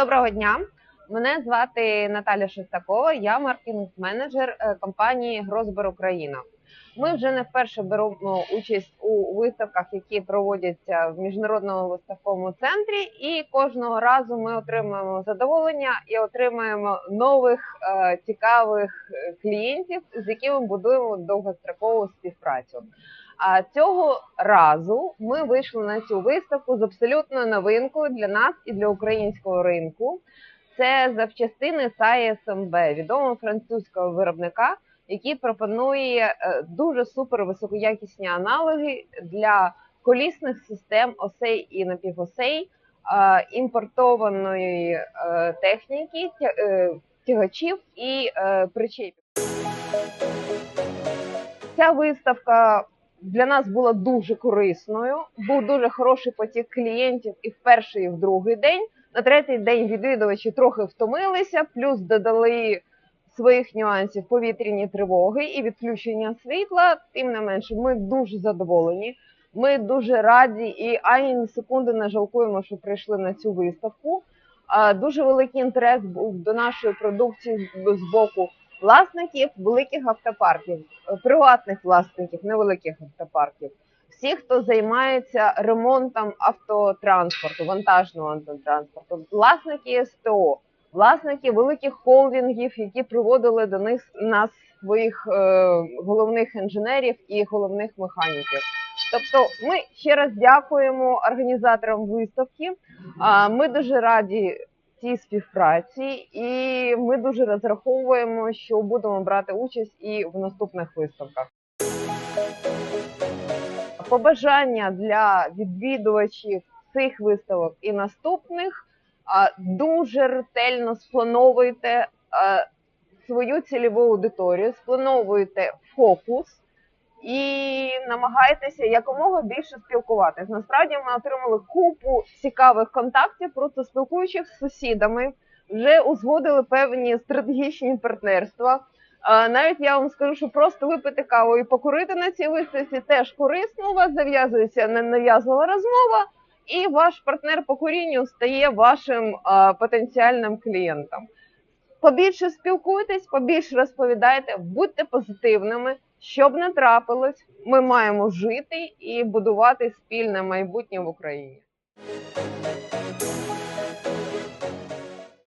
Доброго дня. Мене звати Наталя Шестакова, я маркетинг-менеджер е, компанії Грозбер Україна. Ми вже не вперше беремо участь у виставках, які проводяться в міжнародному виставковому центрі, і кожного разу ми отримуємо задоволення і отримуємо нових е, цікавих е, клієнтів, з якими будуємо довгострокову співпрацю. А цього разу ми вийшли на цю виставку з абсолютною новинкою для нас і для українського ринку. Це запчастини SAI SMB, відомого французького виробника, який пропонує е, дуже супер високоякісні аналоги для колісних систем осей і напівосей, е, імпортованої е, техніки, тягачів і причепів. Ця виставка для нас була дуже корисною. Був дуже хороший потік клієнтів і в перший, і в другий день. На третій день відвідувачі трохи втомилися, плюс додали своїх нюансів повітряні тривоги і відключення світла. Тим не менше, ми дуже задоволені. Ми дуже раді і ані секунди не жалкуємо, що прийшли на цю виставку. Дуже великий інтерес був до нашої продукції з- з боку власників великих автопарків, е, приватних власників, невеликих автопарків. Всі, хто займається ремонтом автотранспорту, вантажного автотранспорту, власники СТО, власники великих холдингів, які приводили до них нас своїх е, головних інженерів і головних механіків. Тобто, ми ще раз дякуємо організаторам виставки. Ми дуже раді цій співпраці, і ми дуже розраховуємо, що будемо брати участь і в наступних виставках. Побажання для відвідувачів цих виставок і наступних дуже ретельно сплановуйте свою цільову аудиторію, сплановуйте фокус і намагайтеся якомога більше спілкуватись. Насправді ми отримали купу цікавих контактів, просто спілкуючись з сусідами, вже узгодили певні стратегічні партнерства. Навіть я вам скажу, що просто випити каву і покурити на цій виставці теж корисно. У вас зав'язується ненав'язлива розмова, і ваш партнер по курінню стає вашим а, потенціальним клієнтом. Побільше спілкуйтесь, побільше розповідайте, будьте позитивними. Щоб не трапилось, ми маємо жити і будувати спільне майбутнє в Україні.